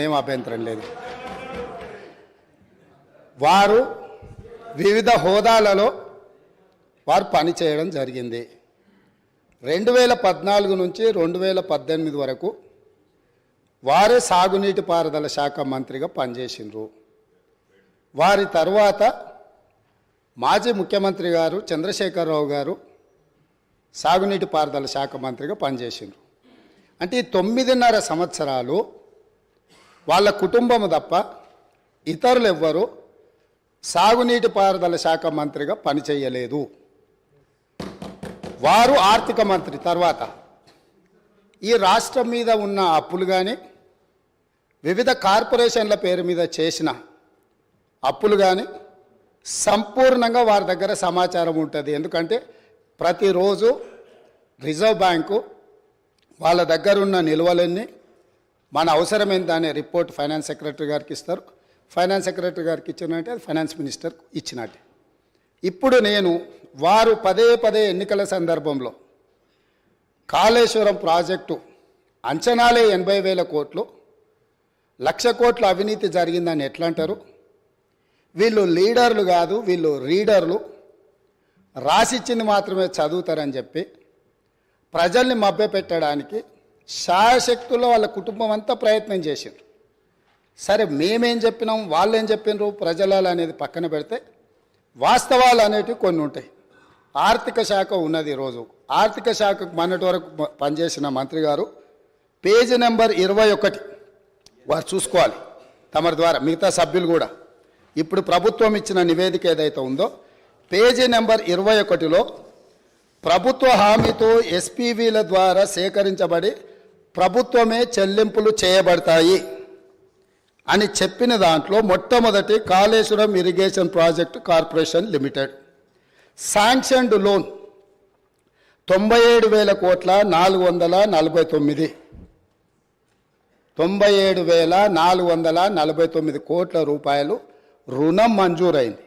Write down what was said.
ఏం అభ్యంతరం లేదు. వారు వివిధ హోదాలలో వారు పనిచేయడం జరిగింది. రెండు వేల పద్నాలుగు నుంచి రెండు వేల పద్దెనిమిది వరకు వారే సాగునీటి పారుదల శాఖ మంత్రిగా పనిచేసిండ్రు. వారి తర్వాత మాజీ ముఖ్యమంత్రి గారు చంద్రశేఖరరావు గారు సాగునీటి పారుదల శాఖ మంత్రిగా పనిచేసిండ్రు. అంటే ఈ తొమ్మిదిన్నర సంవత్సరాలు వాళ్ళ కుటుంబం తప్ప ఇతరులు ఎవ్వరు సాగునీటి పారుదల శాఖ మంత్రిగా పనిచేయలేదు. వారు ఆర్థిక మంత్రి తర్వాత. ఈ రాష్ట్రం మీద ఉన్న అప్పులు కానీ వివిధ కార్పొరేషన్ల పేరు మీద చేసిన అప్పులు కానీ సంపూర్ణంగా వారి దగ్గర సమాచారం ఉంటుంది. ఎందుకంటే ప్రతిరోజు రిజర్వ్ బ్యాంకు వాళ్ళ దగ్గర ఉన్న నిల్వలన్నీ మన అవసరం ఏంటి అనే రిపోర్ట్ ఫైనాన్స్ సెక్రటరీ గారికి ఇస్తారు. ఫైనాన్స్ సెక్రటరీ గారికి ఇచ్చినట్టే అది ఫైనాన్స్ మినిస్టర్కు ఇచ్చినట్టే. ఇప్పుడు నేను వారు పదే పదే ఎన్నికల సందర్భంలో కాళేశ్వరం ప్రాజెక్టు అంచనాలే ఎనభై వేల కోట్లు లక్ష కోట్ల అవినీతి జరిగిందని ఎట్లా అంటారు వీళ్ళు లీడర్లు కాదు వీళ్ళు రీడర్లు. రాసిచ్చింది మాత్రమే చదువుతారని చెప్పి ప్రజల్ని మభ్యపెట్టడానికి శాయశక్తుల్లో వాళ్ళ కుటుంబం అంతా ప్రయత్నం చేసిండ్రు. సరే మేమేం చెప్పినాం వాళ్ళు ఏం చెప్పినారు ప్రజలాలు అనేది పక్కన పెడితే వాస్తవాలు అనేటివి కొన్ని ఉంటాయి. ఆర్థిక శాఖ ఉన్నది ఈరోజు ఆర్థిక శాఖకు మొన్నటి వరకు పనిచేసిన మంత్రి గారు పేజీ నెంబర్ ఇరవై ఒకటి. వారు చూసుకోవాలి. తమరి ద్వారా మిగతా సభ్యులు కూడా. ఇప్పుడు ప్రభుత్వం ఇచ్చిన నివేదిక ఏదైతే ఉందో పేజీ నెంబర్ ఇరవై ఒకటిలో ప్రభుత్వ హామీతో ఎస్పీవీల ద్వారా సేకరించబడి ప్రభుత్వమే చెల్లింపులు చేయబడతాయి అని చెప్పిన దాంట్లో మొట్టమొదటి Kaleshwaram irrigation project corporation limited. Sanctioned loan తొంభై ఏడు వేల కోట్ల నాలుగు వందల నలభై తొమ్మిది. తొంభై ఏడు వేల నాలుగు వందల నలభై తొమ్మిది కోట్ల రూపాయలు రుణం మంజూరైంది.